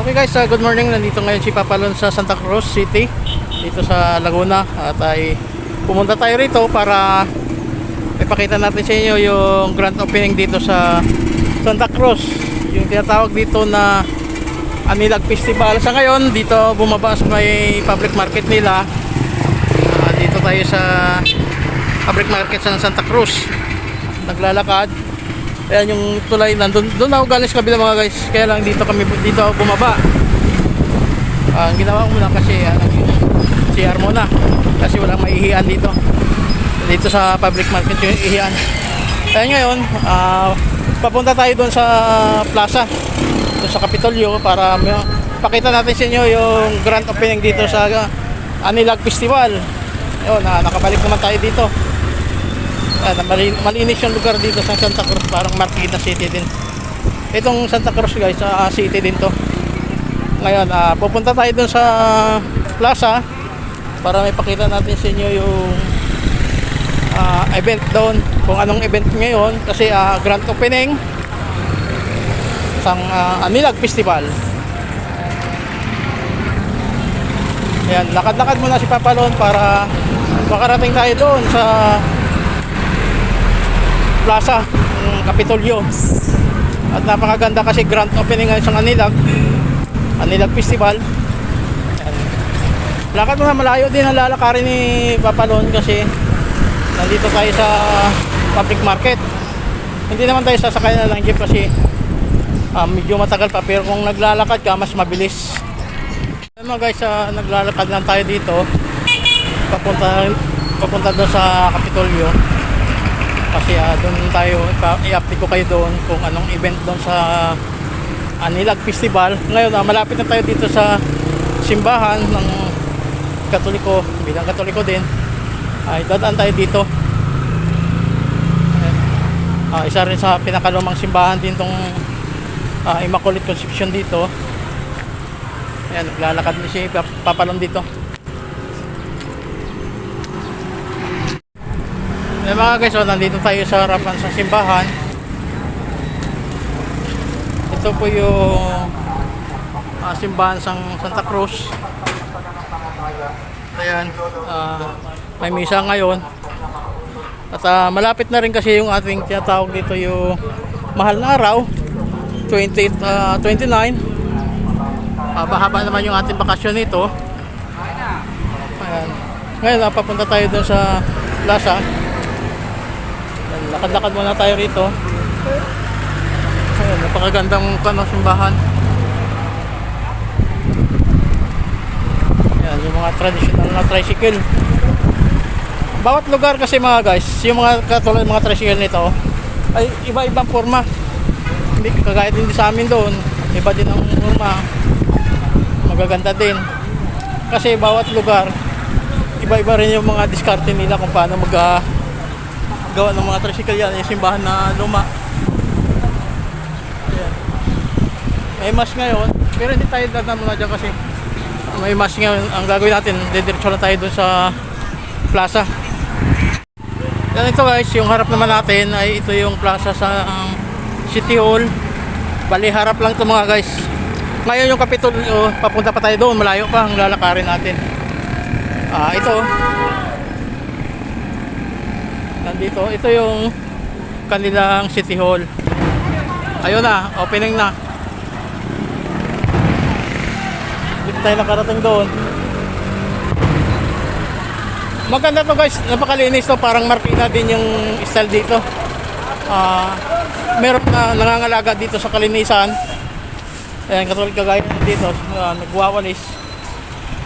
Okay guys, uh, good morning. Nandito ngayon si Papalon sa Santa Cruz City, dito sa Laguna. At ay pumunta tayo rito para ipakita natin sa inyo yung grand opening dito sa Santa Cruz. Yung tinatawag dito na Anilag Festival. Sa ngayon, dito bumaba sa may public market nila. Ah, dito tayo sa public market sa Santa Cruz. Naglalakad. Ayan yung tulay nandun. Doon ako galing sa kabila mga guys. Kaya lang dito kami dito ako bumaba. Ah, ang ginawa ko muna kasi ano yung CR muna. Kasi walang maihian dito. Dito sa public market yung ihian. Kaya ngayon, ah, papunta tayo doon sa plaza. Doon sa Kapitolyo para pakita natin sa inyo yung grand opening dito sa ah, Anilag Festival. Yun, ah, nakabalik naman tayo dito. Ah, mali- malinis yung lugar dito sa Santa Cruz, parang Marquita City din. Itong Santa Cruz guys, sa city din to. Ngayon, ah, pupunta tayo dun sa plaza para may pakita natin sa inyo yung ah, event doon. Kung anong event ngayon kasi ah, grand opening sang uh, Anilag Festival. Ayan, lakad-lakad muna si Papalon para makarating tayo doon sa plaza ng Kapitolyo. At napakaganda kasi grand opening ngayon sa Anilag. Anilag Festival. Lakad mo na malayo din ang lalakarin ni Papalon kasi nandito tayo sa public market. Hindi naman tayo sasakay na lang jeep kasi ah, medyo matagal pa pero kung naglalakad ka mas mabilis. Ayan mga guys, ah, naglalakad lang tayo dito. Papunta papunta doon sa Kapitolyo kasi ah, doon tayo i-update ko kayo doon kung anong event doon sa Anilag Festival. Ngayon ah, malapit na tayo dito sa simbahan ng Katoliko bilang Katoliko din. Ay dadaan tayo dito. Ah, isa rin sa pinakalumang simbahan din tong ah, Immaculate Conception dito. Ayan, naglalakad na si Pap- Papalon dito Eh mga guys, oh, nandito tayo sa harapan sa simbahan. Ito po yung ah, simbahan sa Santa Cruz. Ayan, ah, may misa ngayon. At ah, malapit na rin kasi yung ating tinatawag dito yung mahal na araw, 28, ah, 29. Ah, mahaba naman yung ating bakasyon nito. Ayan. Ngayon, ah, papunta tayo dun sa plaza. Lakad-lakad muna tayo rito. Ayan, napakagandang ano, simbahan. Ayan, yung mga traditional na tricycle. Bawat lugar kasi mga guys, yung mga katulad mga tricycle nito, ay iba-ibang forma. Hindi kagaya din sa amin doon. Iba din ang forma. Magaganda din. Kasi bawat lugar, iba-iba rin yung mga diskarte nila kung paano mag ah, gawa ng mga tricycle yan, yung simbahan na luma. Ayan. May mas ngayon, pero hindi tayo dadaan muna dyan kasi may mas ngayon. Ang gagawin natin, didiretso na tayo dun sa plaza. Yan ito guys, yung harap naman natin ay ito yung plaza sa um, City Hall. Bali harap lang ito mga guys. Ngayon yung Kapitolyo, papunta pa tayo doon, malayo pa ang lalakarin natin. Ah, ito. Nandito, ito yung kanilang City Hall. Ayun na, opening na. Dito tayo nakarating doon. Maganda to guys, napakalinis to, parang Marpina din yung style dito. Ah, meron na nangangalaga dito sa kalinisan. Ayan, katulad kagaya dito, ah, nagwawalis.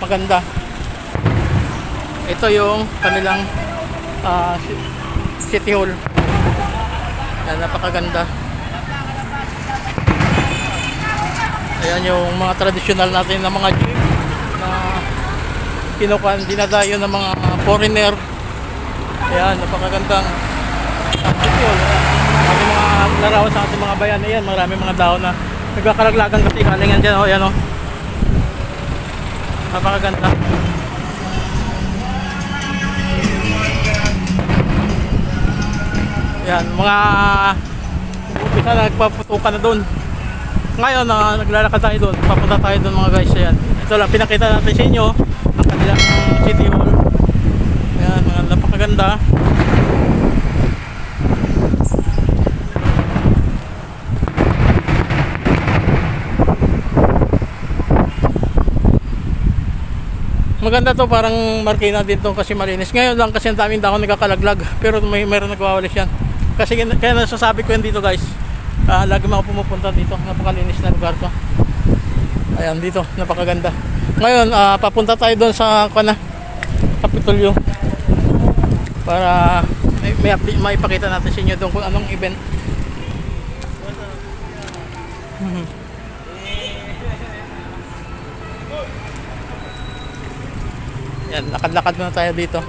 Maganda. Ito yung kanilang si- City Hall. Ayan, napakaganda. Ayan yung mga traditional natin na mga jeep na kinukuhan, dinadayo ng mga foreigner. Ayan, napakagandang City Hall. Ating mga larawan sa ating mga bayan. Ayan, marami mga daon na nagkakaraglagan kasi galingan dyan. Oh, ayan oh. Napakaganda. Yan, mga umpisa na nagpaputukan na doon. ngayon na naglalakad tayo doon, papunta tayo doon mga guys. Ayan. Ito lang, pinakita natin sa inyo ang kanilang city hall. Ayan, mga napakaganda. Maganda to parang markina din to kasi malinis. Ngayon lang kasi ang daming dahon nagkakalaglag pero may meron nagwawalis yan. Kasi kaya nasasabi ko yan dito guys. Ah, lagi mga pumupunta dito. Napakalinis na lugar to. Ayan dito, napakaganda. Ngayon, ah, papunta tayo doon sa kana Kapitolyo para may, may update, maipakita natin sa inyo doon kung anong event. Mhm. Yan, lakad-lakad muna tayo dito.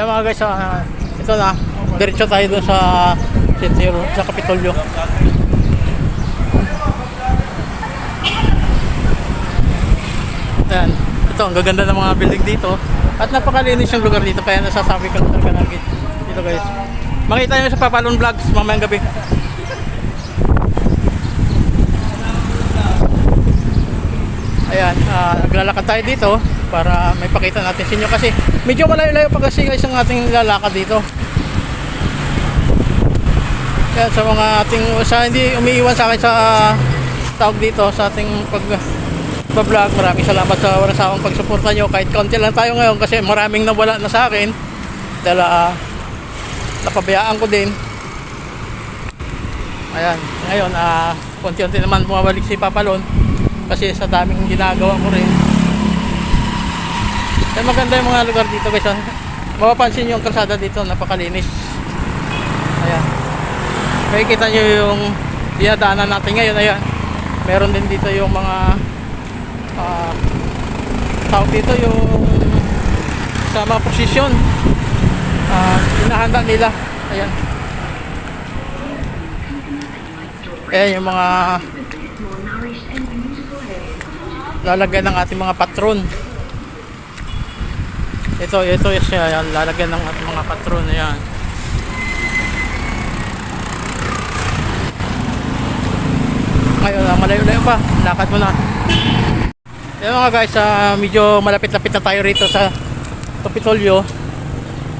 Yan mga guys, ah, ito na. Diretso tayo doon sa City sa Kapitolyo. Yan. Ito, ang gaganda ng mga building dito. At napakalinis yung lugar dito, kaya nasasabi ko talaga lagi dito guys. Makita nyo sa Papalon Vlogs mamayang gabi. Ayan, ah, naglalakad tayo dito para may pakita natin sa inyo. Kasi medyo malayo-layo pa kasi guys ang ating lalakad dito. Kaya sa mga ating sa hindi umiiwan sa akin sa tawag dito sa ating pag vlog maraming salamat sa walang sawang pagsuporta nyo. Kahit konti lang tayo ngayon kasi maraming nawala na sa akin. Dahil ah, napabayaan ko din. Ayan. Ngayon ah konti-unti naman bumabalik si Papalon kasi sa daming ginagawa ko rin kaya maganda yung mga lugar dito guys ah. mapapansin nyo yung kalsada dito napakalinis. Ayan. Makikita nyo yung dinadaanan natin ngayon ayan. Meron din dito yung mga ah tawag dito yung sa mga posisyon ah hinahanda nila. Ayan. Ayan yung mga lalagyan ng ating mga patron ito ito siya yan lalagyan ng mga patron ayan ngayon ah, malayo-layo pa lakad mo na Ayan mga guys, ah, medyo malapit-lapit na tayo rito sa Kapitolyo.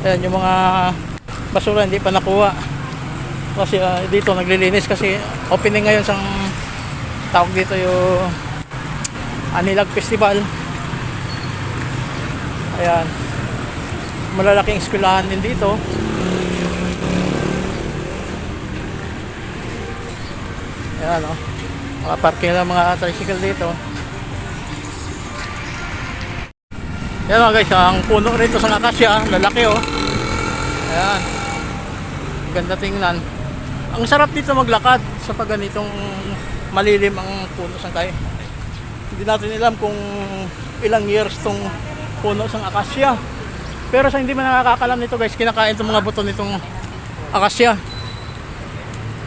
Ayan yung mga basura hindi pa nakuha. Kasi ah, dito naglilinis kasi opening ngayon sa tawag dito yung Anilag Festival. Ayan. Malalaking eskwelahan din dito. Ayan o. Oh. Mga parking ng mga tricycle dito. Yan mga guys, ang puno rito sa akasya, lalaki oh. Ayan. Ganda tingnan. Ang sarap dito maglakad sa pag ganitong malilim ang puno sa kay. Hindi natin alam kung ilang years tong puno sa akasya. Pero sa hindi man nakakalam nito guys, kinakain itong mga buto nitong akasya.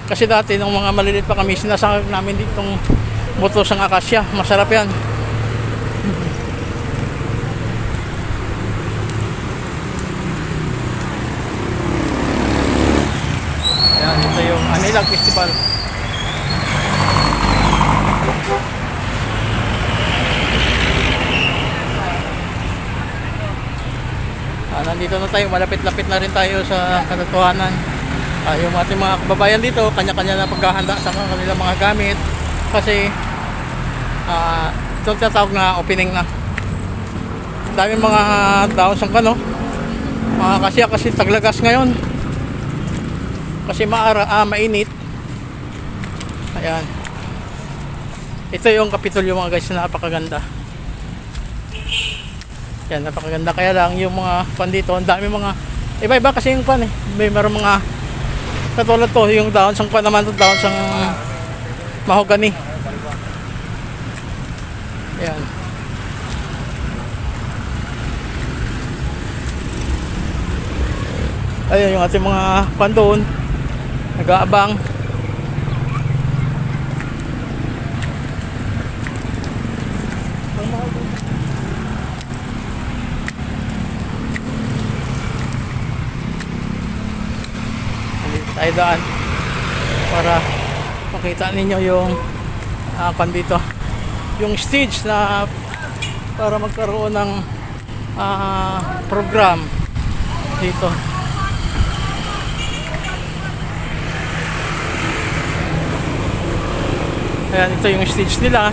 Kasi dati nung mga maliliit pa kami, sinasangag namin ditong buto sa akasya. Masarap yan. Ayan, ito yung Anilag Festival. Ah, nandito na tayo, malapit-lapit na rin tayo sa katotohanan. Ah, yung ating mga kababayan dito, kanya-kanya na paghahanda sa kanilang mga gamit. Kasi, ah, ito tinatawag na opening na. Dami mga daon sa kano. Mga kasya kasi taglagas ngayon kasi maara, ah, mainit ayan ito yung kapitolyo mga guys na napakaganda yan napakaganda. Kaya lang yung mga pan dito ang dami mga iba iba kasi yung pan eh. May meron mga katulad to yung daon sang pan naman to daon sang mahogany. Yan ayun yung ating mga pan doon. Nag-aabang Nandito tayo daan para makita ninyo yung uh, dito. Yung stage na para magkaroon ng ah, program dito. Ayan ito yung stage nila.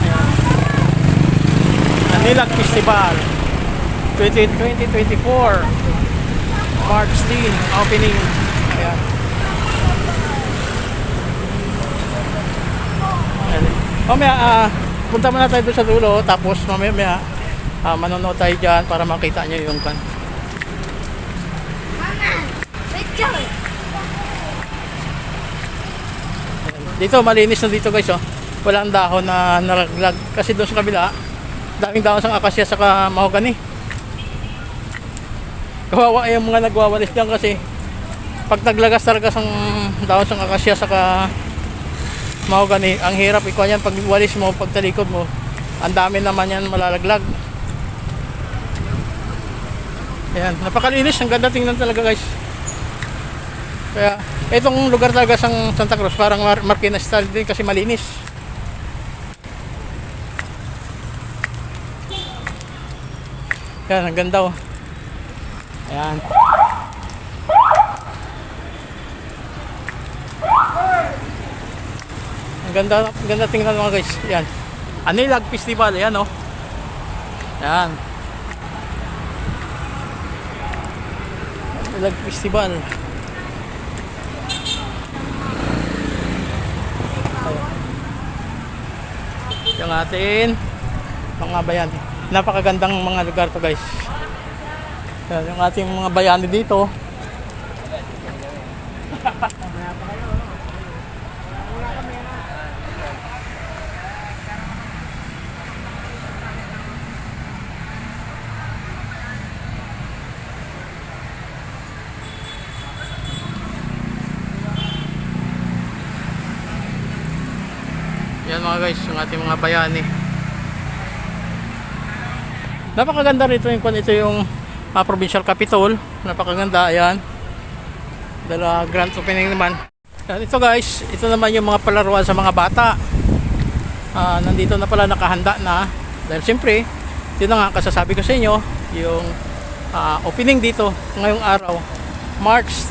Ayan. Anilag Festival 2020-24 March 10 opening ayan Ayan. Mamaya, ah, punta muna tayo doon sa dulo, tapos mamaya, mamaya ah, manonood tayo dyan para makita nyo yung kan. Dito, malinis na dito guys, oh. Walang dahon na naraglag. Kasi doon sa kabila, daming dahon sa akasya saka mahogani. Kawawa yung mga nagwawalis dyan kasi pag naglagas talaga sa dahon sa akasya saka mahogani, ang hirap ikaw yan pag walis mo, pag talikod mo, ang dami naman yan malalaglag. Ayan, napakalinis, ang ganda tingnan talaga guys. Kaya itong lugar talaga sa Santa Cruz parang Mar Marquina style din kasi malinis. Yan, ang ganda oh. Ayan. Ang ganda, ganda tingnan mga guys. Yan. Anilag Festival, yan oh. Yan. Anilag Festival. yung atin mga bayani napakagandang mga lugar to guys Yan, yung ating mga bayani dito Yan mga guys, yung ating mga bayani. Napakaganda rito yung ito yung uh, provincial capital. Napakaganda, ayan. Dala grand opening naman. Yan, ito guys, ito naman yung mga palaruan sa mga bata. Ah, nandito na pala nakahanda na. Dahil siyempre, yun na nga kasasabi ko sa inyo, yung ah, opening dito ngayong araw, March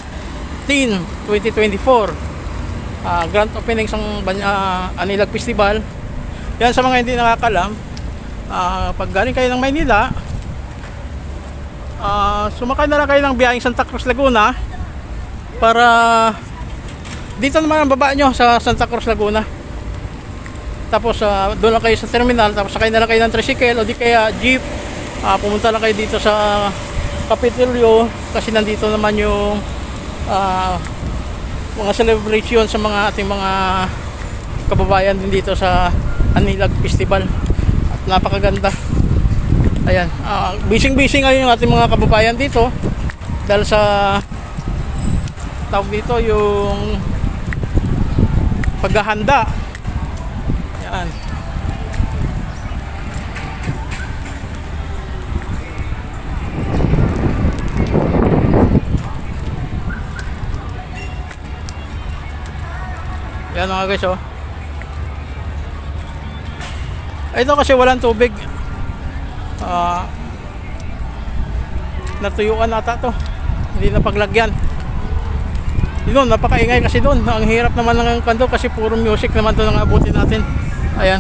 10, 2024 ah, grand opening sa uh, Anilag Festival. Yan sa mga hindi nakakalam, ah, pag galing kayo ng Maynila, ah, sumakay na lang kayo ng biyaheng Santa Cruz Laguna para dito naman ang baba nyo sa Santa Cruz Laguna. Tapos ah, doon lang kayo sa terminal, tapos sakay na lang kayo ng tricycle o di kaya jeep. Ah, pumunta lang kayo dito sa Capitolio kasi nandito naman yung ah, mga celebration sa mga ating mga kababayan din dito sa Anilag Festival. At napakaganda. Ayan. Uh, busy busy ngayon yung ating mga kababayan dito. Dahil sa tawag dito yung paghahanda. Ayan Yan mga guys oh. Ito kasi walang tubig. Ah natuyuan ata to. Hindi na paglagyan. Yun, napakaingay kasi doon. Ang hirap naman ng kanto kasi puro music naman to nang abutin natin. Ayan.